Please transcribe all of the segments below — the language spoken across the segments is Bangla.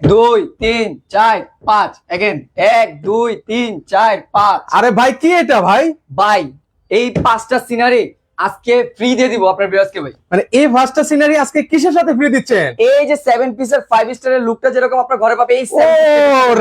দুই তিন চার পাঁচ। এগেন এক দুই তিন চার পাঁচ। আরে ভাই কি এটা ভাই? বাই এই পাঁচটা সিনারি আজকে ফ্রি দিয়ে দিব আপনার বিরাজকে ভাই। মানে এই ফার্স্টটা সিনারি আজকে কিসের সাথে ফ্রি দিচ্ছেন? এই যে সেভেন পিসের ফাইভ স্টারের লুকটা যেরকম আপনার ঘরে পাবে এই ও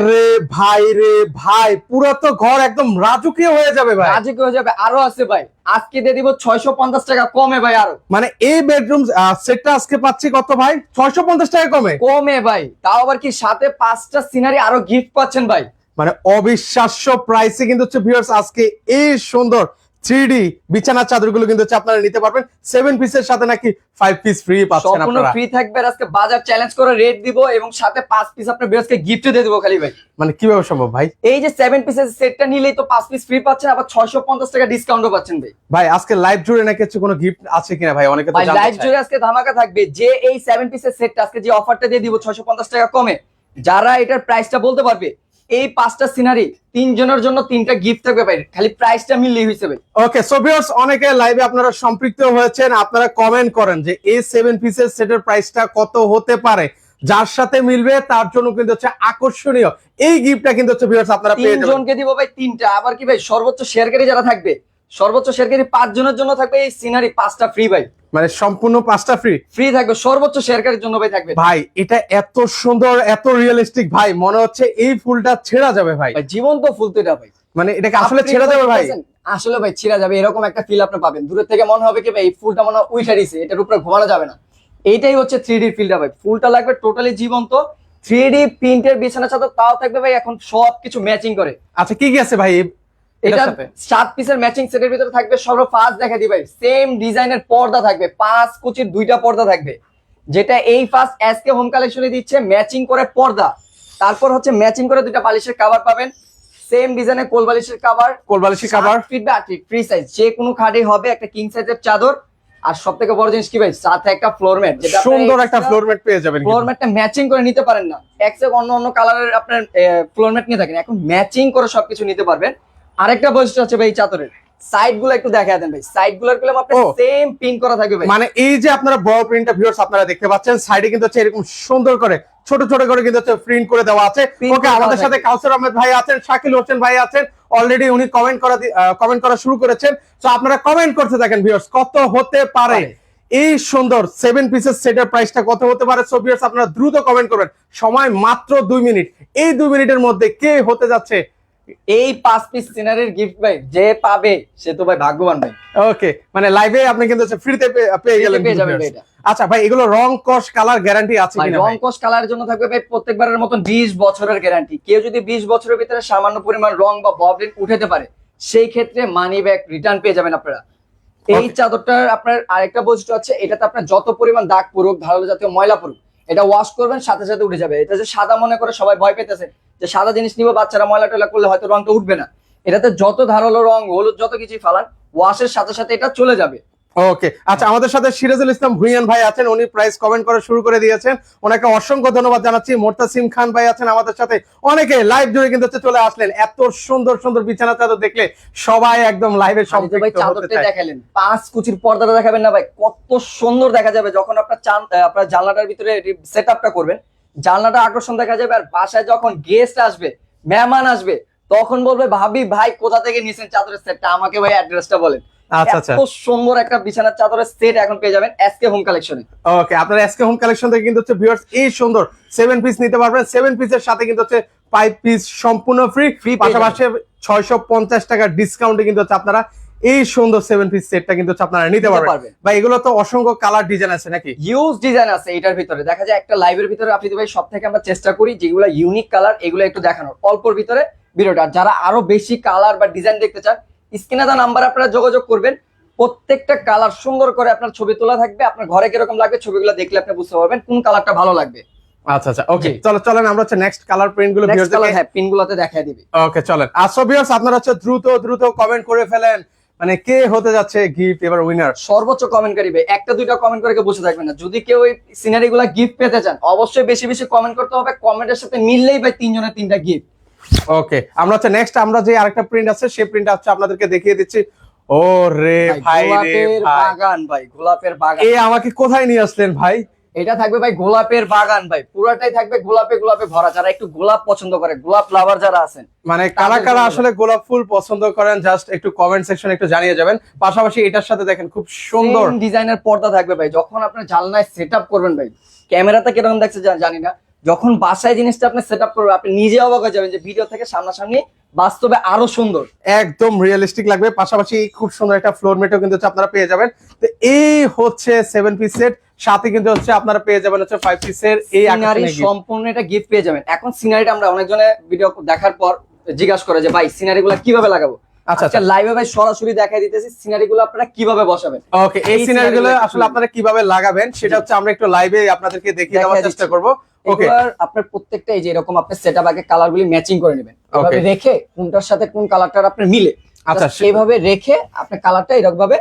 রে ভাই রে ভাই পুরো তো ঘর একদম রাজকীয় হয়ে যাবে ভাই। আজকে হয়ে যাবে আরও আছে ভাই। আজকে দিয়ে দিব ছয়শো পঞ্চাশ টাকা কমে ভাই আরও। মানে এই বেডরুম সেটটা আজকে পাচ্ছি কত ভাই? ছয়শো পঞ্চাশ টাকা কমে। কমে ভাই। তাও আবার কি সাথে পাঁচটা সিনারি আরও গিফট পাচ্ছেন ভাই। মানে অবিশ্বাস্য প্রাইসে কিন্তু হচ্ছে ভিউয়ার্স আজকে এই সুন্দর থ্রি বিছানা চাদরগুলো কিন্তু আপনারা নিতে পারবেন। সেভেন পিসের সাথে নাকি ফাইভ পিস ফ্রি পাচ্ছেন আপনারা। ফ্রি থাকবে আজকে বাজার চ্যালেঞ্জ করে রেট দিব এবং সাথে পাঁচ পিস আপনার বিরাজকে গিফট দিয়ে দিব খালি ভাই। মানে কীভাবে সম্ভব ভাই? এই যে সেভেন পিসের সেটটা নিলেই তো পাঁচ পিস ফ্রি পাচ্ছেন আবার ছয়শো পঞ্চাশ টাকা ডিসকাউন্টও পাচ্ছেন ভাই। ভাই আজকে লাইভ জুড়ে নাকি হচ্ছে কোনো গিফট আছে কিনা ভাই? অনেকে লাইভ জুড়ে আজকে ধামাকা থাকবে। যে এই সেভেন পিসের সেটটা আজকে যে অফারটা দিয়ে দিব ছয়শো পঞ্চাশ টাকা কমে যারা এটার প্রাইসটা বলতে পারবে এই পাঁচটা সিনারি তিনজনের জন্য তিনটা গিফট থাকবে ভাই। খালি প্রাইসটা মিললেই হয়েছে ভাই। ওকে সো ভিউয়ার্স অনেকে লাইভে আপনারা সম্পৃক্ত হয়েছেন আপনারা কমেন্ট করেন যে এই সেভেন পিসের সেটের প্রাইসটা কত হতে পারে। যার সাথে মিলবে তার জন্য কিন্তু হচ্ছে আকর্ষণীয়। এই গিফটটা কিন্তু হচ্ছে ভিউয়ার্স আপনারা পেয়ে যাবেন। তিনজনকে দিব ভাই তিনটা। আবার কি ভাই সর্বোচ্চ শেয়ারকারী যারা থাকবে সর্বোচ্চ শেয়ারকারী পাঁচ জনের জন্য থাকবে এই সিনারি পাঁচটা ফ্রি ভাই। মানে সম্পূর্ণ পাঁচটা ফ্রি ফ্রি থাকবে সর্বোচ্চ শেয়ারকারীর জন্য ভাই থাকবে। ভাই এটা এত সুন্দর এত রিয়েলিস্টিক ভাই মনে হচ্ছে এই ফুলটা ছেড়া যাবে ভাই। জীবন্ত ফুল তো এটা ভাই। মানে এটাকে আসলে ছেড়ে যাবে ভাই। আসলে ভাই ছিঁড়া যাবে এরকম একটা ফিল আপনি পাবেন। দূরের থেকে মনে হবে কি ভাই এই ফুলটা মনে হয় উইঠা দিছে এটার উপরে ঘুমানো যাবে না। এইটাই হচ্ছে থ্রি ডি ফিলটা ভাই। ফুলটা লাগবে টোটালি জীবন্ত। থ্রি ডি প্রিন্টের বিছানা চাদর তাও থাকবে ভাই এখন সব কিছু ম্যাচিং করে। আচ্ছা কি কি আছে ভাই? এটা সাত পিসের ম্যাচিং সেটের ভিতরে থাকবে সর্ব ফার্স্ট দেখা ভাই। সেম ডিজাইনের পর্দা থাকবে পাঁচ কুচির দুইটা পর্দা থাকবে। যেটা এই ফার্স্ট এসকে হোম কালেকশনে দিচ্ছে ম্যাচিং করে পর্দা। তারপর হচ্ছে ম্যাচিং করে দুইটা বালিশের কভার পাবেন। সেম ডিজাইনের কোল বালিশের কভার কোলবালিশি কাভার ফিট বা ফ্রি সাইজ যে কোনো খাটে হবে একটা কিং সাইজের চাদর। আর সব থেকে বড় জিনিস কি ভাই? সাথে একটা ফ্লোর ম্যাট যেটা সুন্দর একটা ফ্লোর ম্যাট পেয়ে যাবেন ফ্লোর ম্যাটটা ম্যাচিং করে নিতে পারেন না। একসেক অন্য অন্য কালারের আপনার ফ্লোর ম্যাট নিয়ে থাকেন। এখন ম্যাচিং করে সবকিছু নিতে পারবেন। আরেকটা বৈশিষ্ট্য আছে ভাই এই চাদরের। সাইডগুলো একটু দেখা দেন ভাই। সাইডগুলোরগুলো আপনার ও। সেম পিন করা থাকবে ভাই। মানে এই যে আপনারা বড় প্রিন্টটা ভিউয়ার্স আপনারা দেখতে পাচ্ছেন সাইডে কিন্তু হচ্ছে এরকম সুন্দর করে ছোট ছোট করে কিন্তু হচ্ছে প্রিন্ট করে দেওয়া আছে। ওকে আমাদের সাথে কাউসার আহমেদ ভাই আছেন শাকিল হোসেন ভাই আছেন অলরেডি উনি কমেন্ট করা কমেন্ট করা শুরু করেছেন। তো আপনারা কমেন্ট করতে থাকেন ভিউয়ার্স কত হতে পারে? পারে। এই সুন্দর সেভেন পিসের সেটের প্রাইসটা কত হতে পারে? সো ভিউয়ার্স আপনারা দ্রুত কমেন্ট করবেন। সময় মাত্র দুই মিনিট। এই দুই মিনিটের মধ্যে কে হতে যাচ্ছে এই পাঁচ পিস সিনারির গিফট ভাই যে পাবে সে তো ভাই ভাগ্যবান ভাই। ওকে মানে লাইভে আপনি কিন্তু ফ্রিতে পেয়ে গেলেন পেয়ে যাবেন এটা। আচ্ছা ভাই এগুলো রং কস কালার গ্যারান্টি আছে কিনা রং কালারের জন্য থাকবে ভাই প্রত্যেকবারের মতন বিশ বছরের গ্যারান্টি কেউ যদি বিশ বছরের ভিতরে সামান্য পরিমাণ রং বা ববলিন উঠাতে পারে সেই ক্ষেত্রে মানি ব্যাক রিটার্ন পেয়ে যাবেন আপনারা। এই চাদরটার আপনার আরেকটা বৈশিষ্ট্য আছে এটাতে আপনার যত পরিমাণ দাগ পড়ুক ধারালো জাতীয় ময়লা পড়ুক এটা ওয়াশ করবেন সাথে সাথে উঠে যাবে। এটা যে সাদা মনে করে সবাই ভয় পেতেছে যে সাদা জিনিস নিবো বাচ্চারা ময়লা টয়লা করলে হয়তো রংটা উঠবে না। এটাতে যত ধারালো রং হলুদ যত কিছুই ফালান ওয়াশের সাথে সাথে এটা চলে যাবে। ওকে আচ্ছা আমাদের সাথে সিরাজুল ইসলাম ভুইয়ান ভাই আছেন উনি প্রাইস কমেন্ট করা শুরু করে দিয়েছেন। ওনাকে অসংখ্য ধন্যবাদ জানাচ্ছি। মোর্তাসিম খান ভাই আছেন আমাদের সাথে। অনেকে লাইভ জুড়ে কিন্তু চলে আসলেন। এত সুন্দর সুন্দর বিছানা চাদর দেখলে সবাই একদম লাইভে দেখালেন। পাঁচ কুচির পর্দাটা দেখাবেন না ভাই। কত সুন্দর দেখা যাবে যখন আপনার চান আপনার জানলাটার ভিতরে সেট করবেন। জানলাটা আকর্ষণ দেখা যাবে আর বাসায় যখন গেস্ট আসবে মেহমান আসবে তখন বলবে ভাবি ভাই কোথা থেকে নিয়েছেন চাদরের সেটটা আমাকে ভাই অ্যাড্রেসটা বলেন। আচ্ছা আচ্ছা। এত সুন্দর একটা বিছানার চাদরের সেট এখন পেয়ে যাবেন এসকে হোম কালেকশনে ওকে আপনার এসকে হোম কালেকশন থেকে কিন্তু হচ্ছে ভিউয়ার্স এই সুন্দর পিস নিতে পারবেন। পিসের সাথে কিন্তু হচ্ছে ফাইভ পিস সম্পূর্ণ ফ্রি ফ্রি পেয়ে যাবেন। পাশাপাশি ছয়শো পঞ্চাশ টাকার ডিসকাউন্টে কিন্তু হচ্ছে আপনারা এই সুন্দর সেভেন পিস সেটটা কিন্তু আপনারা নিতে পারবেন। বা এগুলো তো অসংখ্য কালার ডিজাইন আছে নাকি? ইউজ ডিজাইন আছে এটার ভিতরে। দেখা যায় একটা লাইভের ভিতরে আপনি ভাই সব থেকে আমরা চেষ্টা করি যেগুলো ইউনিক কালার এগুলো একটু দেখানোর। অল্পর ভিতরে ভিডিওটা। যারা আরও বেশি কালার বা ডিজাইন দেখতে চান স্ক্রিনে দেওয়া নাম্বার আপনারা যোগাযোগ করবেন। প্রত্যেকটা কালার সুন্দর করে আপনার ছবি তোলা থাকবে। আপনার ঘরে কীরকম লাগবে ছবিগুলো দেখলে আপনি বুঝতে পারবেন কোন কালারটা ভালো লাগবে। আচ্ছা আচ্ছা ওকে চলো চলেন আমরা হচ্ছে নেক্সট কালার প্রিন্টগুলো হ্যাঁ পিনগুলোতে দেখায় দিবি। ওকে চলেন। আসো ভিউয়ার্স আপনারা হচ্ছে দ্রুত দ্রুত কমেন্ট করে ফেলেন। মানে কে হতে যাচ্ছে গিফট এবার উইনার সর্বোচ্চ কমেন্ট করিবে একটা দুইটা কমেন্ট করে বসে থাকবে না। যদি কেউ এই সিনারি গুলা গিফট পেতে চান অবশ্যই বেশি বেশি কমেন্ট করতে হবে। কমেন্টের সাথে মিললেই ভাই তিনজনের তিনটা গিফট ওকে আমরা হচ্ছে নেক্সট আমরা যে আরেকটা প্রিন্ট আছে সেই প্রিন্ট হচ্ছে আপনাদেরকে দেখিয়ে দিচ্ছি। ও রে ভাই রে গোলাপের বাগান ভাই গোলাপের বাগান। এ আমাকে কোথায় নিয়ে আসলেন ভাই? এটা থাকবে ভাই গোলাপের বাগান ভাই পুরাটাই থাকবে গোলাপে গোলাপে ভরা। যারা একটু গোলাপ পছন্দ করে গোলাপ ফ্লাভার যারা আছেন মানে কারা কারা আসলে গোলাপ ফুল পছন্দ করেন জাস্ট একটু কমেন্ট সেকশন একটু জানিয়ে যাবেন। পাশাপাশি এটার সাথে দেখেন খুব সুন্দর। ডিজাইনের পর্দা থাকবে ভাই যখন আপনার জানলায় সেট আপ করবেন ভাই ক্যামেরাটা কীরকম দেখছে জানি না যখন বাসায় জিনিসটা আপনি সেট আপ করবেন আপনি নিজে অবাক হয়ে যাবেন যে ভিডিও থেকে সামনাসামনি বাস্তবে আরও সুন্দর। একদম রিয়েলিস্টিক লাগবে। পাশাপাশি খুব সুন্দর একটা ফ্লোর মেটও কিন্তু আপনারা পেয়ে যাবেন। তো এই হচ্ছে সেভেন পিস সেট সাথে কিন্তু হচ্ছে আপনারা পেয়ে যাবেন হচ্ছে ফাইভ পিসের এই সিনারি। সম্পূর্ণ এটা গিফট পেয়ে যাবেন। এখন সিনারিটা আমরা অনেকজনে ভিডিও দেখার পর জিজ্ঞাসা করে যে ভাই সিনারি গুলা কীভাবে লাগাবো? আচ্ছা আচ্ছা। লাইভে ভাই সরাসরি দেখাই দিতেছি সিনারি গুলো আপনারা কীভাবে বসাবেন? ওকে এই এই সিনারি গুলো আসলে আপনারা কীভাবে লাগাবেন সেটা হচ্ছে আমরা একটু লাইভে আপনাদেরকে দেখিয়ে দেওয়ার চেষ্টা। করব। এগুলার আপনার প্রত্যেকটা এই যে এরকম আপনি সেট আপ আগে কালার গুলি ম্যাচিং করে নেবেন। রেখে কোনটার সাথে কোন কালারটার আপনার মিলে আচ্ছা, এইভাবে রেখে আপনি কালারটা এরকম ভাবে।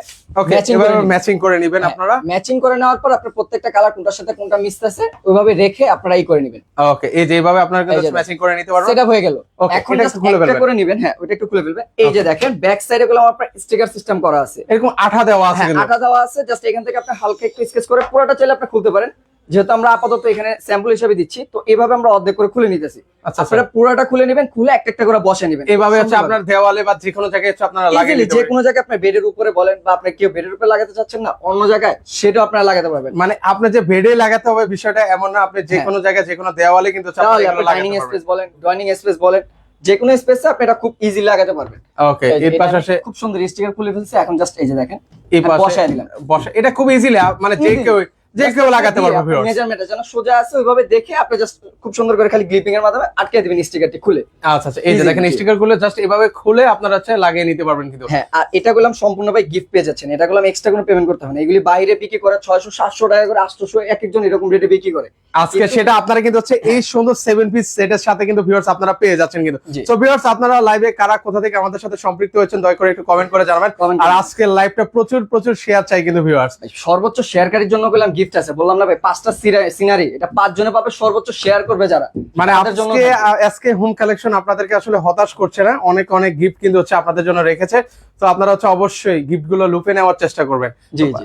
ম্যাচিং করে নেবেন। আপনারা? ম্যাচিং করে নেওয়ার পর আপনার প্রত্যেকটা কালার কোনটার সাথে কোনটা মিশতেছে ওইভাবে রেখে আপনারা এই করে নেবেন। ওকে এই যে এইভাবে আপনারা কিন্তু ম্যাচিং করে নিতে পারবেন? সেটা হয়ে গেল। এখন এটা। করে নেবেন হ্যাঁ ওটা একটু খুলে ফেলবেন। এই যে দেখেন ব্যাক সাইডে গুলো আপনার স্টিকার সিস্টেম করা আছে। এরকম আঠা দেওয়া আছে হ্যাঁ আটা দেওয়া আছে জাস্ট এখান থেকে আপনি হালকা একটু স্কেচ করে পুরোটা চাইলে আপনি খুলতে পারেন। যেহেতু আমরা আপাতত এখানে স্যাম্পল হিসেবে দিচ্ছি তো এইভাবে আমরা অর্ধেক করে খুলে নিতেছি। আচ্ছা আপনারা পুরোটা খুলে নেবেন খুলে একটা একটা করে বসে নেবেন। হচ্ছে আপনার দেওয়ালে বা যে কোনো জায়গায় আপনারা লাগিয়ে যে কোনো জায়গায় আপনি বেডের উপরে বলেন বা আপনি কেউ বেডের উপরে লাগাতে চাচ্ছেন না অন্য জায়গায় সেটাও আপনারা লাগাতে পারবেন। মানে আপনি যে বেডে লাগাতে হবে বিষয়টা এমন না আপনি যে হ্যাঁ। কোনো জায়গায় যে কোনো দেওয়ালে কিন্তু আপনারা ডাইনিং স্পেস বলেন ডাইনিং স্পেস বলেন যে কোনো স্পেসে আপনি এটা খুব ইজি লাগাতে পারবেন। ওকে এর পাশে খুব সুন্দর স্টিকার খুলে ফেলছি এখন জাস্ট এই যে দেখেন এই পাশে বসায় দিলাম। বসা এটা খুব ইজিলি মানে যে কেউ যে কেউ লাগাতে পারবে ভিউয়ার্স মেজারমেন্ট যেন সোজা আছে ওইভাবে দেখে আপনি জাস্ট খুব সুন্দর করে খালি গ্লিপিং এর মাধ্যমে আটকে দিবেন স্টিকারটি খুলে। আচ্ছা আচ্ছা এই যে দেখেন স্টিকারগুলো জাস্ট এভাবে খুলে আপনারা হচ্ছে লাগিয়ে নিতে পারবেন কিন্তু। হ্যাঁ আর এটা গুলো সম্পূর্ণ ভাই গিফট পেয়ে যাচ্ছেন। এটা গুলো এক্সট্রা কোনো পেমেন্ট করতে হবে না। এগুলি বাইরে বিক্রি করে ছয়শো সাতশো টাকা করে আটশো এক একজন এরকম রেটে বিক্রি করে। আজকে সেটা আপনারা কিন্তু হচ্ছে এই সুন্দর সেভেন পিস সেটের সাথে কিন্তু ভিউয়ার্স আপনারা পেয়ে যাচ্ছেন কিন্তু। ভিউয়ার্স আপনারা লাইভে কারা কোথা থেকে আমাদের সাথে সম্পৃক্ত হয়েছেন দয়া করে একটু কমেন্ট করে জানাবেন। আর। আজকের লাইভটা প্রচুর প্রচুর শেয়ার চাই কিন্তু ভিউয়ার্স সর্বোচ্চ শেয়ারকারীর জন্য বললাম গিফট আছে। বললাম না ভাই পাঁচটা সিনারি এটা পাঁচ জনে পাবে সর্বোচ্চ শেয়ার করবে যারা। মানে আজকে আজকে হোম কালেকশন আপনাদেরকে আসলে হতাশ করছে না। অনেক অনেক গিফট কিন্তু হচ্ছে আপনাদের জন্য রেখেছে। তো আপনারা হচ্ছে অবশ্যই গিফটগুলো লুপে নেওয়ার চেষ্টা করবেন। জি জি।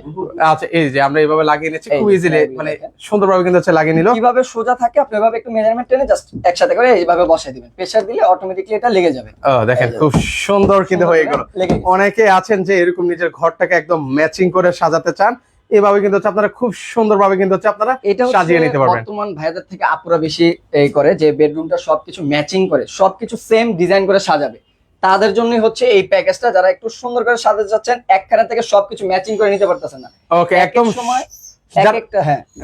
আচ্ছা এই যে আমরা এইভাবে লাগিয়ে নিচ্ছি খুব ইজিলি মানে। সুন্দরভাবে কিন্তু হচ্ছে লাগিয়ে নিল। কীভাবে সোজা থাকে আপনি এভাবে একটু মেজারমেন্ট টেনে জাস্ট একসাথে করে এইভাবে বসাই দিবেন। প্রেসার দিলে অটোমেটিকলি এটা লেগে যাবে। ও দেখেন খুব সুন্দর কিন্তু হয়ে গেল। অনেকে আছেন যে এরকম নিজের ঘরটাকে একদম ম্যাচিং করে সাজাতে চান। এভাবে কিন্তু হচ্ছে আপনারা খুব সুন্দরভাবে কিন্তু হচ্ছে আপনারা এটা সাজিয়ে নিতে পারবেন। বর্তমান ভাইয়াদের থেকে আপুরা বেশি এই করে যে বেডরুমটা সবকিছু ম্যাচিং করে সবকিছু সেম ডিজাইন করে সাজাবে। তাদের জন্যই হচ্ছে এই প্যাকেজটা যারা একটু সুন্দর করে সাজাতে চাচ্ছেন একখানা থেকে সবকিছু ম্যাচিং করে নিতে পারতেছেন না। ওকে এক এক একদম সময়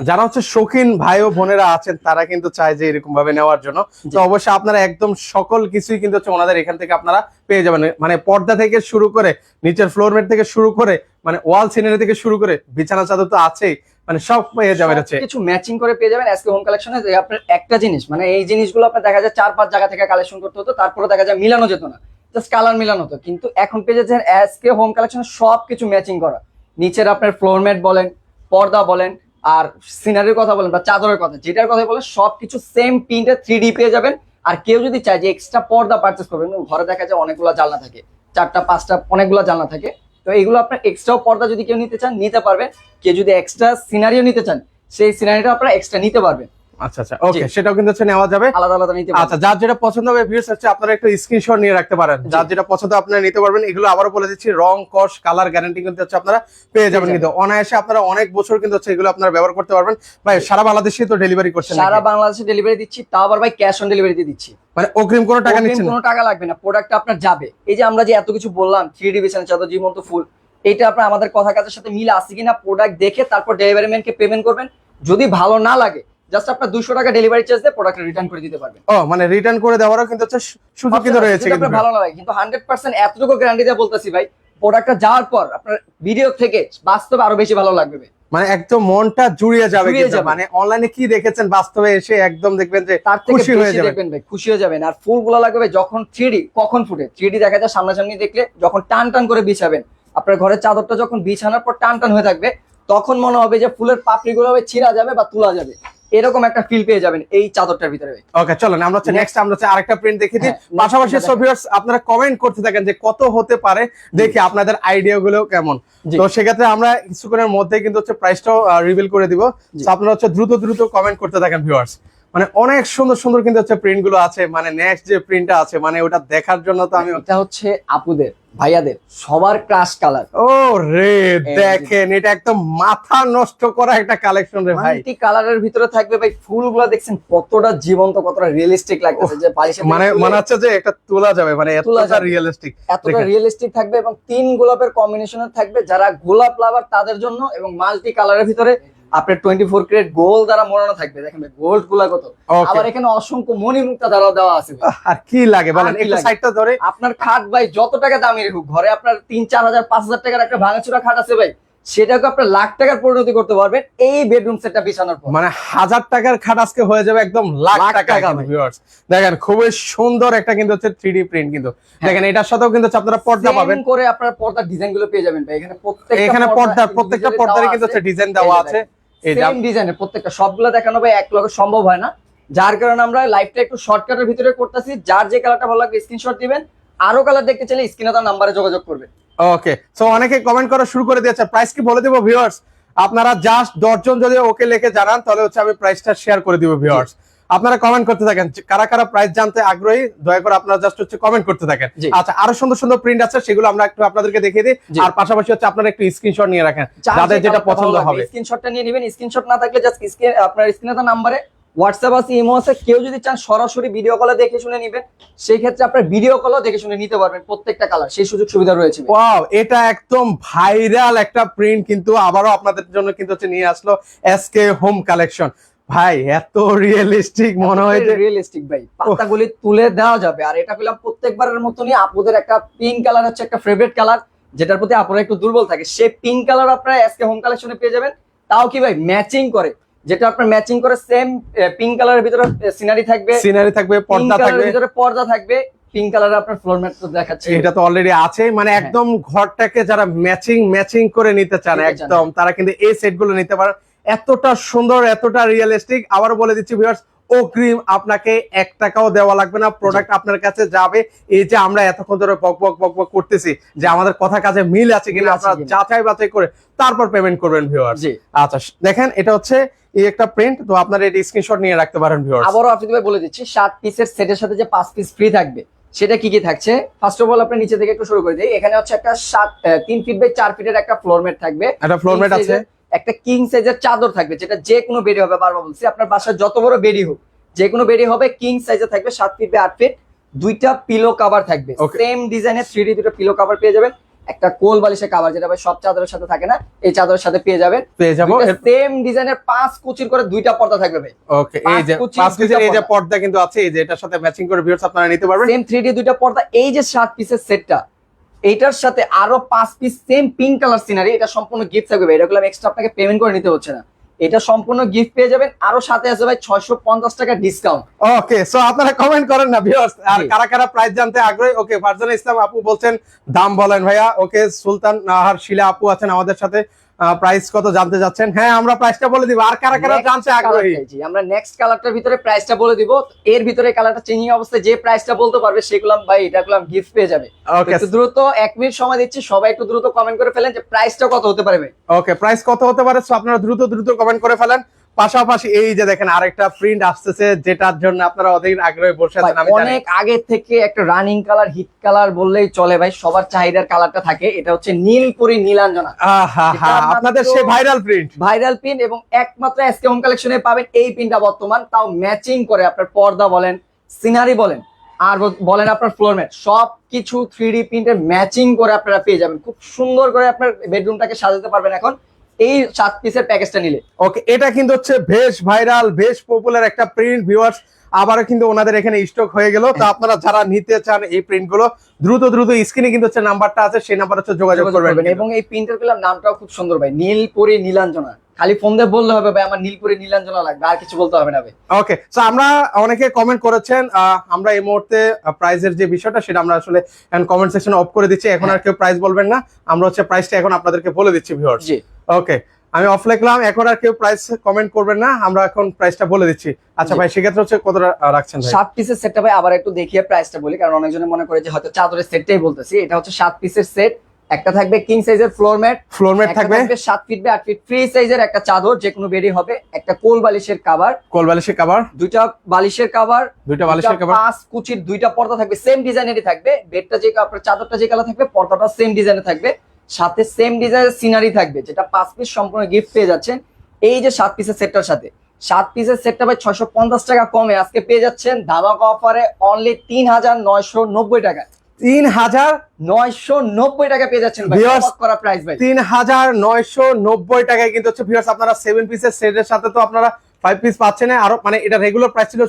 যারা হচ্ছে শৌখিন ভাই ও বোনেরা আছেন তারা কিন্তু চায় যে এরকম ভাবে নেওয়ার জন্য। তো অবশ্যই আপনারা একদম সকল কিছুই কিন্তু হচ্ছে ওনাদের এখান থেকে আপনারা পেয়ে যাবেন। মানে পর্দা থেকে শুরু করে নিচের ফ্লোর ম্যাট থেকে শুরু করে মানে ওয়াল সিনারি থেকে শুরু করে বিছানা চাদর তো আছেই মানে সব পেয়ে যাবেন হচ্ছে। কিছু ম্যাচিং করে পেয়ে যাবেন। আজকে হোম কালেকশনে যে আপনার একটা জিনিস মানে এই জিনিসগুলো আপনার দেখা যায় চার পাঁচ জায়গা থেকে কালেকশন করতে হতো তারপরে দেখা যায় মিলানো যেত না। জাস্ট কালার মিলানো হতো। কিন্তু এখন পেয়ে যাচ্ছেন আজকে হোম কালেকশনে সব কিছু ম্যাচিং করা। নিচের আপনার ফ্লোর ম্যাট বলেন পর্দা বলেন আর সিনারির কথা বলেন বা চাদরের কথা, যেটার কথা বলেন সব কিছু সেম প্রিন্টে থ্রি পেয়ে যাবেন। আর কেউ যদি চায় যে এক্সট্রা পর্দা পারচেস করবেন ঘরে দেখা যায় অনেকগুলো জানলা থাকে, চারটা, পাঁচটা, অনেকগুলো জানলা থাকে, তো এইগুলো আপনার এক্সট্রাও পর্দা যদি কেউ নিতে চান, নিতে পারবেন। কেউ যদি এক্সট্রা সিনারিও নিতে চান, সেই সিনারিটা আপনারা এক্সট্রা নিতে পারবেন। আচ্ছা আচ্ছা ওকে সেটাও কিন্তু হচ্ছে নেওয়া যাবে। আলাদা আলাদা নিতে আচ্ছা যার যেটা পছন্দ হবে ভিউস হচ্ছে আপনারা একটু স্ক্রিনশট নিয়ে রাখতে পারেন। যার যেটা পছন্দ আপনারা নিতে পারবেন। এগুলো আবারও বলে দিচ্ছি রং কস কালার গ্যারান্টি কিন্তু হচ্ছে আপনারা পেয়ে যাবেন। কিন্তু। অনায়াসে আপনারা অনেক বছর কিন্তু হচ্ছে এগুলো আপনারা ব্যবহার করতে পারবেন। ভাই সারা বাংলাদেশে তো ডেলিভারি করছেন সারা বাংলাদেশে ডেলিভারি দিচ্ছি তাও আবার ভাই ক্যাশ অন দিচ্ছি। মানে অগ্রিম কোনো টাকা নিচ্ছেন? কোনো টাকা লাগবে না প্রোডাক্ট আপনার যাবে। এই যে আমরা যে এত কিছু বললাম থ্রি ডি বিছানা চাদর জীবন্ত ফুল এটা আপনার আমাদের কথা কাজের সাথে মিল আছে কিনা প্রোডাক্ট দেখে তারপর ডেলিভারি ম্যানকে পেমেন্ট করবেন। যদি ভালো না লাগে জাস্ট আপনার দুশো টাকা ডেলিভারি চার্জ দিয়ে প্রোডাক্ট রিটার্ন করে দিতে পারবেন। ও মানে রিটার্ন করে দেওয়ারও কিন্তু হচ্ছে সুযোগ কিন্তু রয়েছে কিন্তু। ভালো লাগে কিন্তু হান্ড্রেড পার্সেন্ট এতটুকু গ্যারান্টি দিয়ে বলতেছি ভাই প্রোডাক্টটা যাওয়ার পর আপনার ভিডিও থেকে বাস্তবে আরও বেশি ভালো লাগবে মানে একদম মনটা জুড়িয়ে যাবে মানে অনলাইনে কি দেখেছেন বাস্তবে এসে একদম দেখবেন যে তার থেকে খুশি হয়ে যাবেন। দেখবেন ভাই খুশি হয়ে যাবেন। আর ফুলগুলো লাগবে যখন থ্রি কখন ফুটে? থ্রি দেখা যায় সামনাসামনি দেখলে যখন টান টান করে বিছাবেন। আপনার ঘরের চাদরটা যখন বিছানোর পর টান টান হয়ে থাকবে তখন মনে হবে যে ফুলের পাপড়ি গুলো হবে ছিঁড়া যাবে বা তোলা যাবে। এরকম একটা ফিল পেয়ে যাবেন এই চাদরটার ভিতরে। ওকে চলেন আমরা হচ্ছে নেক্সট আমরা হচ্ছে আরেকটা প্রিন্ট দেখে দিই। হ্যাঁ, পাশাপাশি print টা সো ভিউয়ার্স আপনারা কমেন্ট করতে থাকেন যে কত হতে পারে দেখি আপনাদের আইডিয়া গুলো কেমন। তো সেক্ষেত্রে আমরা কিছুক্ষণের মধ্যে কিন্তু হচ্ছে প্রাইসটাও রিভিল করে দিব। আপনারা হচ্ছে দ্রুত দ্রুত কমেন্ট করতে থাকেন ভিউয়ার্স মানে অনেক সুন্দর সুন্দর কিন্তু হচ্ছে প্রিন্টগুলো আছে। মানে নেক্সট যে প্রিন্টটা আছে মানে ওটা দেখার জন্য তো আমি এটা হচ্ছে আপুদের। ভাইয়াদের সবার ক্রাশ কালার ও রে দেখেন এটা একদম মাথা নষ্ট করা একটা কালেকশন রে ভাই। মাল্টি কালারের ভিতরে থাকবে ভাই ফুলগুলো দেখছেন কতটা জীবন্ত কতটা রিয়েলিস্টিক লাগতেছে যে মানে মনে হচ্ছে যে এটা তোলা যাবে মানে এতটা রিয়েলিস্টিক এতটা রিয়েলিস্টিক থাকবে এবং তিন গোলাপের কম্বিনেশনে থাকবে যারা গোলাপ লাভার তাদের জন্য এবং মাল্টি কালারের ভিতরে আপনার টোয়েন্টি ফোর ক্রেট গোল দ্বারা মোড়ানো থাকবে। দেখেন গোল্ডগুলা কত? আবার এখানে অসংখ্য মণিমুক্তা দ্বারা দেওয়া আছে আর কি লাগে বলেন একটু? সাইডটা ধরে। আপনার খাট ভাই যত টাকা দামি হোক ঘরে আপনার তিন চার হাজার পাঁচ হাজার টাকার একটা ভাঙাচুরা খাট আছে ভাই। সেটাকে আপনার লাখ টাকার পরিণতি করতে পারবেন। এই বেডরুম সেটটা বিছানোর পর। মানে হাজার টাকার খাট আজকে হয়ে যাবে একদম লাখ টাকা ভিউয়ার্স দেখেন খুবই সুন্দর একটা কিন্তু হচ্ছে থ্রি প্রিন্ট কিন্তু। দেখেন এটার সাথেও কিন্তু আপনারা পর্দা পাবেন। করে আপনার পর্দার ডিজাইনগুলো পেয়ে যাবেন ভাই। এখানে প্রত্যেকটা এখানে পর্দা প্রত্যেকটা পর্দারই কিন্তু হচ্ছে ডিজাইন দেওয়া আছে। এই ডিজাইনের প্রত্যেকটা সবগুলো দেখানো ভাই এক লগে সম্ভব হয় না। যার কারণে আমরা লাইভটা একটু শর্টকাটের ভিতরে করতেছি। যার যে কালারটা ভালো লাগবে স্ক্রিনশট দিবেন। আরও কালার দেখতে চাইলে স্ক্রিনে তার নাম্বারে যোগাযোগ করবেন। ওকে সো অনেকে কমেন্ট করা শুরু করে দিয়েছে। প্রাইস কি বলে দিব ভিউয়ার্স আপনারা জাস্ট দশজন যদি ওকে লিখে জানান তাহলে হচ্ছে আমি প্রাইসটা শেয়ার করে দিব ভিউয়ার্স আপনারা কমেন্ট করতে থাকেন। কারা কারা প্রাইস জানতে আগ্রহী দয়া করে আপনারা জাস্ট হচ্ছে কমেন্ট করতে থাকেন। আচ্ছা আরও সুন্দর সুন্দর প্রিন্ট আছে সেগুলো আমরা একটু আপনাদেরকে দেখিয়ে দিই। আর পাশাপাশি হচ্ছে আপনারা একটু স্ক্রিনশট নিয়ে রাখেন। যাদের যেটা পছন্দ হবে। স্ক্রিনশটটা নিয়ে নেবেন। স্ক্রিনশট না থাকলে জাস্ট আপনার স্ক্রিনে নাম্বারে হোয়াটসঅ্যাপ আছে ইমো আছে কেউ যদি চান সরাসরি ভিডিও কলে দেখে শুনে নেবেন সেই ক্ষেত্রে আপনার ভিডিও কলও দেখে শুনে নিতে পারবেন প্রত্যেকটা কালার সেই সুযোগ সুবিধা রয়েছে। ওয়াও এটা একদম ভাইরাল একটা প্রিন্ট কিন্তু আবারও আপনাদের জন্য কিন্তু হচ্ছে নিয়ে আসলো এসকে হোম কালেকশন ভাই এত রিয়েলিস্টিক মনে হয় যে রিয়েলিস্টিক ভাই পাতাগুলি তুলে দেওয়া যাবে আর এটা পেলাম প্রত্যেকবারের মতনই আপনাদের একটা পিঙ্ক কালার হচ্ছে একটা ফেভারিট কালার যেটার প্রতি আপনারা একটু দুর্বল থাকে। সেই পিঙ্ক কালার আপনারা এসকে হোম কালেকশনে পেয়ে যাবেন। তাও কি ভাই ম্যাচিং করে। যেটা আপনার ম্যাচিং করে সেম পিঙ্ক কালারের ভিতরে সিনারি থাকবে। সিনারি থাকবে পর্দা থাকবে। ভিতরে পর্দা থাকবে। পিঙ্ক কালার আপনার ফ্লোর ম্যাট তো দেখাচ্ছে। এটা তো অলরেডি আছে। মানে হ্যাঁ। একদম ঘরটাকে যারা ম্যাচিং ম্যাচিং করে নিতে চান একদম তারা কিন্তু এই সেটগুলো নিতে পারে এতটা সুন্দর এতটা রিয়েলিস্টিক আবার বলে দিচ্ছি ভিউয়ার্স অগ্রিম আপনাকে এক টাকাও দেওয়া লাগবে না প্রোডাক্ট আপনার কাছে যাবে। এই যে আমরা এতক্ষণ ধরে বক বক বক বক করতেছি যে আমাদের কথা কাজে মিল আছে কিনা আপনারা যাচাই বাছাই করে তারপর পেমেন্ট করবেন ভিউয়ার্স আচ্ছা দেখেন এটা হচ্ছে এই একটা প্রিন্ট তো আপনারা এটা স্ক্রিনশট নিয়ে রাখতে পারেন ভিউয়ার্স আবারও আপনি ভাই বলে দিচ্ছি সাত পিসের সেটের সাথে যে পাঁচ পিস ফ্রি থাকবে সেটা কি কি থাকছে? ফার্স্ট অফ অল আপনি নিচে থেকে একটু শুরু করে দিই এখানে হচ্ছে একটা সাত আহ, তিন ফিট বাই চার ফিটের একটা ফ্লোর ম্যাট থাকবে। একটা ফ্লোর ম্যাট আছে। একটা কিং সাইজের চাদর থাকবে যেটা যে কোনো বেডি হবে বারবার বলছি আপনার বাসায় যত বড় বেডি হোক যে কোনো বেডি হবে কিং সাইজে থাকবে সাত ফিট বাই আট ফিট দুইটা পিলো কভার থাকবে। সেম ডিজাইনের থ্রি ডি দুটো পিলো কভার পেয়ে যাবেন। একটা কোল বালিশের কভার যেটা ভাই সব চাদরের সাথে থাকে না এই চাদরের সাথে পেয়ে যাবেন। পেয়ে যাব। সেম ডিজাইনের পাঁচ কুচির করে দুইটা পর্দা থাকবে ভাই। ওকে এই যে পাঁচ কুচি, পাঁচ কেজির এই যে পর্দা। কিন্তু আছে এই যে এটার সাথে ম্যাচিং করে ভিউয়ার্স আপনারা নিতে পারবেন। সেম থ্রি ডি দুইটা পর্দা এই যে সাত পিসের সেটটা এইটার সাথে আরও পাঁচ piece same pink colour scenery এটা সম্পূর্ণ গিফট থাকবে ভাই। এটা করলে এক্সট্রা আপনাকে পেমেন্ট করে নিতে হচ্ছে না। এটা সম্পূর্ণ গিফট পেয়ে যাবেন। আরও সাথে আছে ভাই ছয়শো পঞ্চাশ টাকা ডিসকাউন্ট ওকে সো আপনারা কমেন্ট করেন না ভিউয়ার্স আর কারা কারা প্রাইস জানতে আগ্রহী? ওকে ফারজানা ইসলাম আপু বলছেন দাম বলেন ভাইয়া। ওকে সুলতান নাহার শিলা আপু আছেন আমাদের সাথে। প্রাইস কত জানতে যাচ্ছেন হ্যাঁ আমরা প্রাইসটা বলে দিব। আর কারা কারা জানতে আগ্রহী? আমরা নেক্সট কালারটার ভিতরে প্রাইসটা বলে দিব। এর ভিতরে কালারটা চেঞ্জিং অবস্থায় যে প্রাইসটা বলতে পারবে সেগুলো ভাই এটা গুলো গিফট পেয়ে যাবে। ওকে একটু দ্রুত 1 মিনিট সময় দিচ্ছি সবাই একটু দ্রুত কমেন্ট করে ফেলেন যে প্রাইসটা কত হতে পারবে ওকে প্রাইস কত হতে পারে? সো আপনারা দ্রুত দ্রুত কমেন্ট করে ফেলেন। পাশাপাশি এই যে দেখেন আরেকটা প্রিন্ট আসতেছে যেটার জন্য আপনারা অধিক আগ্রহে বসে আছেন আমি অনেক আগে থেকে একটা রানিং কালার হিট কালার বললেই চলে ভাই সবার চাহিদার কালারটা থাকে এটা হচ্ছে নীলপুরি নীলাঞ্জনা। আপনাদের সেই ভাইরাল প্রিন্ট ভাইরাল পিন এবং একমাত্র এসকে হোম কালেকশনে পাবেন এই পিনটা বর্তমান তাও ম্যাচিং করে আপনার পর্দা বলেন সিনারি বলেন আর বলেন আপনার ফ্লোর ম্যাট সব কিছু থ্রি ডি প্রিন্টের ম্যাচিং করে আপনারা পেয়ে যাবেন। খুব সুন্দর করে আপনার বেডরুমটাকে সাজাতে পারবেন এখন। এই সাত পিসের প্যাকেজটা নিলে। ওকে এটা কিন্তু হচ্ছে বেশ ভাইরাল বেশ পপুলার একটা প্রিন্ট ভিউয়ার্স আবারও কিন্তু ওনাদের এখানে স্টক হয়ে গেল। তো আপনারা যারা নিতে চান এই প্রিন্টগুলো দ্রুত দ্রুত স্ক্রিনে কিন্তু হচ্ছে নাম্বারটা আছে সেই নাম্বার হচ্ছে যোগাযোগ করবেন এবং এই প্রিন্টার পেলাম নামটাও খুব সুন্দর ভাই নীলপুরি নীলাঞ্জনা। খালি ফোন দিয়ে বললে হবে ভাই আমার নীলপুরি নীলাঞ্জনা লাগবে আর কিছু বলতে হবে না ভাই। ওকে সো আমরা অনেকে কমেন্ট করেছেন আমরা এই মুহূর্তে প্রাইজের যে বিষয়টা সেটা আমরা আসলে কমেন্ট সেকশনে অফ করে দিচ্ছি। এখন আর কেউ প্রাইস বলবেন না। আমরা হচ্ছে প্রাইসটা এখন আপনাদেরকে বলে দিচ্ছি ভিউয়ার্স জি। ওকে আমি অফ লিখলাম এখন আর কেউ প্রাইস কমেন্ট করবেন না আমরা এখন প্রাইসটা বলে দিচ্ছি। আচ্ছা ভাই সেক্ষেত্রে হচ্ছে আহ, রাখছেন ভাই? সাত পিসের সেটটা ভাই আবার একটু দেখিয়ে প্রাইসটা বলি কারণ অনেকজনে মনে করে যে হয়তো চাদরের সেটটাই বলতেছি। এটা হচ্ছে সাত পিসের সেট একটা থাকবে কিং সাইজের ফ্লোর ম্যাট ফ্লোর ম্যাট থাকবে? সাত ফিট বাই আট ফিট ফ্রি সাইজের একটা চাদর যে কোনো বেডই হবে একটা কোল বালিশের কাভার কোল বালিশের কাভার দুইটা বালিশের কাভার দুইটা বালিশের কাভার পাঁচ কুচির দুইটা পর্দা থাকবে সেম ডিজাইনেরই থাকবে বেডটা যে আপনার চাদরটা যে কালার থাকবে পর্দাটা সেম ডিজাইনে থাকবে। সাথে সেম ডিজাইনের সিনারি থাকবে যেটা পাঁচ পিস সম্পূর্ণ গিফট পেয়ে যাচ্ছেন। এই যে সাত পিসের সেটটার সাথে সাত পিসের সেটটা ভাই ছয়শো পঞ্চাশ টাকা কমে আজকে পেয়ে যাচ্ছেন ধামাকা অফারে অনলি তিন হাজার নয়শো নব্বই টাকা তিন হাজার নয়শো নব্বই টাকা পেয়ে যাচ্ছেন করা প্রাইস ভাই। তিন হাজার নয়শো নব্বই টাকায় কিন্তু হচ্ছে ভিউয়ার্স আপনারা সেভেন পিসের সেটের সাথে তো আপনারা ফাইভ পিস পাচ্ছেন আরও মানে এটা রেগুলার প্রাইস ছিল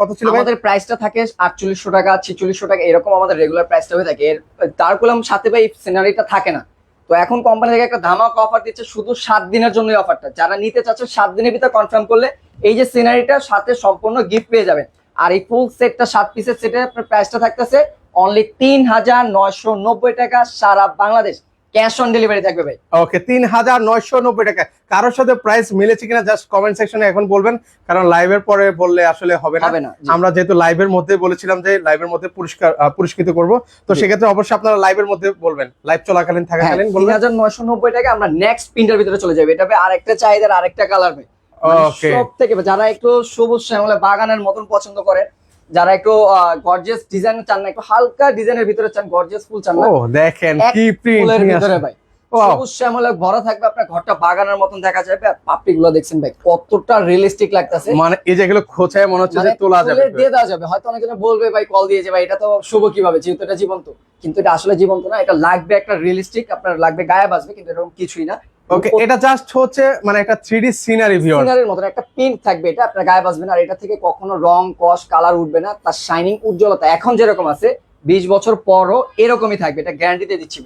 কত ছিল আমাদের প্রাইসটা থাকে আটচল্লিশশো টাকা ছিচল্লিশশো টাকা এরকম আমাদের রেগুলার প্রাইসটা হয়ে থাকে। এর তার সাথে ভাই সিনারিটা থাকে না। তো এখন কোম্পানি থেকে একটা ধামাক অফার দিচ্ছে শুধু সাত দিনের জন্য অফারটা যারা নিতে চাচ্ছে সাত দিনের ভিতরে কনফার্ম করলে এই যে সিনারিটা সাথে সম্পূর্ণ গিফট পেয়ে যাবেন। আর এই ফুল সেটটা সাত পিসের সেটের প্রাইসটা থাকতেছে অনলি তিন হাজার নয়শো নব্বই টাকা সারা বাংলাদেশ। ক্যাশ অন ডেলিভারি থাকবে ভাই। ওকে তিন হাজার নয়শো নব্বই টাকা। কারোর সাথে প্রাইস মিলেছে কিনা জাস্ট কমেন্ট সেকশনে এখন বলবেন কারণ লাইভের পরে বললে আসলে হবে না। আমরা যেহেতু লাইভের মধ্যে বলেছিলাম যে লাইভের মধ্যে পুরস্কার পুরস্কৃত করব তো। সেক্ষেত্রে অবশ্যই আপনারা লাইভের মধ্যে বলবেন। লাইভ চলাকালীন হ্যাঁ, থাকাকালীন তিন বলবেন। হাজার নয়শো নব্বই টাকা আমরা নেক্সট প্রিন্টার ভিতরে চলে যাবে। এটা আরেকটা চাহিদার আরেকটা কালার ভাই। মানে ওকে সব থেকে যারা একটু সবুজ শ্যামলা বাগানের মতন পছন্দ করেন যারা একটু গর্জিয়াস ডিজাইন চান না একটু হালকা ডিজাইনের ভিতরে চান গর্জিয়াস ফুল চান না ও দেখেন কি ফুলের ভিতরে ভাই। সবুজ শ্যামলে ভরা থাকবে আপনার ঘরটা বাগানের মতন দেখা যাবে আর পাপড়ি গুলো দেখছেন ভাই কতটা রিয়েলিস্টিক লাগতেছে। মানে এই যেগুলো খোঁচায় মনে হচ্ছে যে মানে তোলা যাবে। দিয়ে দেওয়া যাবে। হয়তো অনেকজনে বলবে ভাই কল দিয়ে যে ভাই এটা তো শুভ কীভাবে? যেহেতু এটা জীবন্ত। কিন্তু এটা আসলে জীবন্ত না এটা লাগবে একটা রিয়েলিস্টিক আপনার লাগবে গায়ে বাজবে কিন্তু এরকম কিছুই না। ওকে এটা জাস্ট হচ্ছে মানে একটা 3D সিনারি ভিউ সিনারির মত একটা প্রিন্ট থাকবে এটা আপনার গায়ে বাজবে না আর এটা থেকে কখনো রং কস কালার উঠবে না তার শাইনিং উজ্জ্বলতা। এখন যেরকম আছে বিশ বছর পরও এরকমই থাকবে এটা গ্যারান্টিতে দিচ্ছি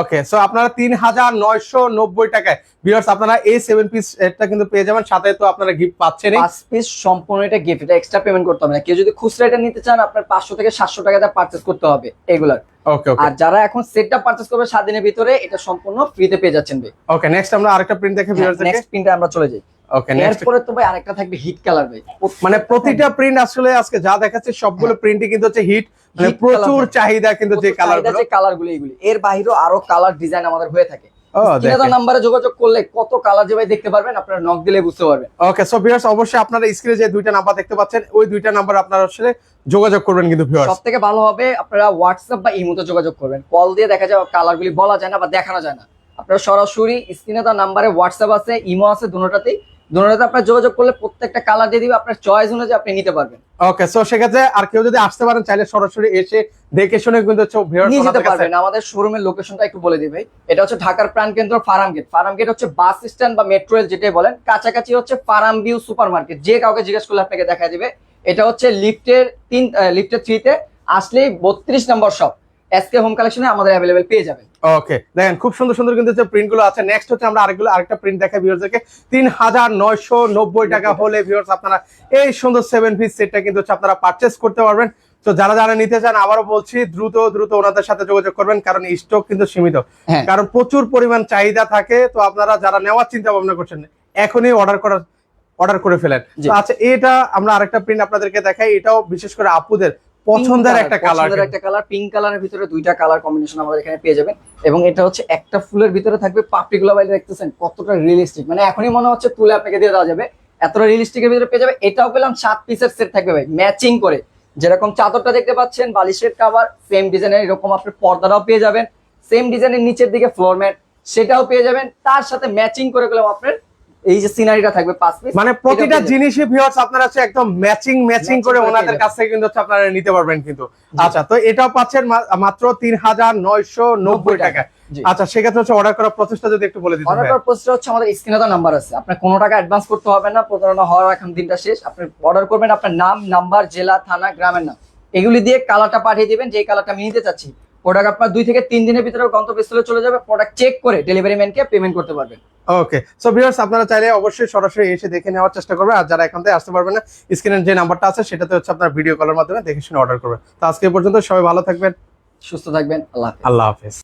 ওকে সো আপনারা তিন হাজার নয়শো নব্বই টাকায় ভিউয়ার্স আপনারা এই সেভেন পিস এটা কিন্তু পেয়ে যাবেন সাথে তো আপনারা গিফট পাচ্ছেনই। পাঁচ পিস সম্পূর্ণ এটা গিফট এটা এক্সট্রা পেমেন্ট করতে হবে না। কেউ যদি খুচরা এটা নিতে চান আপনার পাঁচশো থেকে সাতশো টাকা দিয়ে পার্চেস করতে হবে এগুলার। ওকে ওকে আর যারা এখন সেটটা পার্চেস করবে সাত দিনের ভিতরে এটা সম্পূর্ণ ফ্রিতে পেয়ে যাচ্ছেন ভাই। ওকে নেক্সট আমরা আরেকটা প্রিন্ট দেখে ভিউয়ার্স নেক্সট প্রিন্টে আমরা চলে যাই। ওকে এরপরে তো ভাই আরেকটা থাকবে হিট কালার ভাই। মানে প্রতিটা প্রিন্ট আসলে আজকে যা দেখাচ্ছে সবগুলো প্রিন্টই কিন্তু হচ্ছে হিট মানে প্রচুর চাহিদা কিন্তু যে কালার যে কালারগুলো এগুলি এর বাইরেও আরও কালার ডিজাইন আমাদের হয়ে থাকে। নাম্বারে যোগাযোগ করলে কত কালার যে ভাই দেখতে পারবেন আপনারা নক দিলে বুঝতে পারবেন। ওকে সো ভিউয়ার্স অবশ্যই আপনারা স্ক্রিনে যে দুইটা নাম্বার দেখতে পাচ্ছেন ওই দুইটা নাম্বার আপনারা আসলে যোগাযোগ করবেন কিন্তু ভিউয়ার্স সব থেকে ভালো হবে আপনারা হোয়াটসঅ্যাপ বা ইমোতে যোগাযোগ করবেন। কল দিয়ে দেখা যায় কালার গুলি বলা যায় না বা দেখানো যায় না। আপনারা সরাসরি স্ক্রিনে তার নাম্বারে হোয়াটসঅ্যাপ আছে ইমো আছে দুটোটাতেই দুটোটাতে আপনার যোগাযোগ করলে প্রত্যেকটা কালার দিয়ে দিবে আপনার চয়েস অনুযায়ী আপনি নিতে পারবেন। ওকে সো সেক্ষেত্রে আর কেউ যদি আসতে পারেন চাইলে সরাসরি এসে দেখে শুনে কিন্তু নিয়ে যেতে পারবেন। আমাদের শোরুমের লোকেশনটা একটু বলে দিই ভাই। এটা হচ্ছে ঢাকার প্রাণকেন্দ্র ফার্ম গেট ফার্ম গেট হচ্ছে বাস স্ট্যান্ড বা মেট্রো রেল যেটাই বলেন। কাছাকাছি হচ্ছে ফার্ম ভিউ সুপার মার্কেট যে কাউকে জিজ্ঞেস করলে আপনাকে দেখা দিবে এটা হচ্ছে লিফটের তিন লিফটের থ্রিতে আসলেই বত্রিশ নম্বর শপ এসকে হোম কালেকশনে আমাদের অ্যাভেলেবেল পেয়ে যাবেন। ওকে দেখেন খুব সুন্দর সুন্দর কিন্তু হচ্ছে প্রিন্টগুলো আছে নেক্সট হচ্ছে আমরা আরেকগুলো আরেকটা প্রিন্ট দেখাই নয়শো নব্বই টাকা হলে ভিউয়ার্স আপনারা এই সুন্দর সেভেন পিস সেটটা কিন্তু হচ্ছে আপনারা পারচেস করতে পারবেন। তো যারা যারা নিতে চান আবারও বলছি দ্রুত দ্রুত ওনাদের সাথে যোগাযোগ করবেন কারণ স্টক কিন্তু সীমিত। হ্যাঁ। কারণ প্রচুর পরিমাণ চাহিদা থাকে তো আপনারা যারা নেওয়ার চিন্তা ভাবনা করছেন এখনই অর্ডার করার অর্ডার করে ফেলেন। তো আচ্ছা এটা আমরা আরেকটা প্রিন্ট আপনাদেরকে দেখাই এটাও বিশেষ করে আপুদের। পছন্দের একটা কালার পছন্দের একটা কালার পিঙ্ক কালারের ভিতরে দুইটা কালার কম্বিনেশন আমাদের এখানে পেয়ে যাবেন। এবং এটা হচ্ছে একটা ফুলের ভিতরে থাকবে পাপড়ি গুলো বাইরে দেখতেছেন কতটা রিয়েলিস্টিক মানে এখনই মনে হচ্ছে তুলে আপনাকে দিয়ে দেওয়া যাবে। এতটা রিয়েলিস্টিকের ভিতরে পেয়ে যাবে। এটাও পেলাম সাত পিসের সেট থাকবে ভাই ম্যাচিং করে। যেরকম চাদরটা দেখতে পাচ্ছেন বালিশের কাভার সেম ডিজাইনের এরকম আপনি পর্দাটাও পেয়ে যাবেন। সেম ডিজাইনের নিচের দিকে ফ্লোর ম্যাট সেটাও পেয়ে যাবেন। তার সাথে ম্যাচিং করে গেলাম আপনার এই যে সিনারিটা থাকবে পাঁচ পিস মানে প্রতিটা জিনিসই ভিউয়ার্স আপনারা হচ্ছে একদম ম্যাচিং ম্যাচিং করে ওনাদের কাছ থেকে কিন্তু আপনারা নিতে পারবেন কিন্তু। আচ্ছা তো এটাও পাচ্ছেন মাত্র তিন হাজার নয়শো নব্বই টাকা। জি। আচ্ছা সেক্ষেত্রে হচ্ছে অর্ডার করার প্রসেসটা যদি একটু বলে দিতে অর্ডার করার প্রসেসটা হচ্ছে আমাদের স্ক্রিনে তো নাম্বার আছে। আপনার কোনো টাকা অ্যাডভান্স করতে হবে না প্রতারণা হওয়ার এখন দিনটা শেষ। আপনি অর্ডার করবেন আপনার নাম নাম্বার জেলা থানা গ্রামের নাম। এগুলি দিয়ে কালারটা পাঠিয়ে দিবেন যে কালারটা আমি নিতে চাচ্ছি। প্রোডাক্ট আপনার দুই থেকে তিন দিনের ভিতরে গন্তব্যস্থলে চলে যাবে প্রোডাক্ট চেক করে ডেলিভারি ম্যানকে পেমেন্ট করতে পারবেন। ওকে সো ভিউয়ার্স আপনারা চাইলে অবশ্যই সরাসরি এসে দেখে নেওয়ার চেষ্টা করবেন আর যারা এখান থেকে আসতে পারবেন না স্ক্রিনের যে নাম্বারটা আছে সেটাতে হচ্ছে আপনার ভিডিও কলের মাধ্যমে দেখে শুনে অর্ডার করবেন। তো আজকে পর্যন্ত সবাই ভালো থাকবেন। সুস্থ থাকবেন আল্লাহ হাফেজ। আল্লাহ হাফেজ।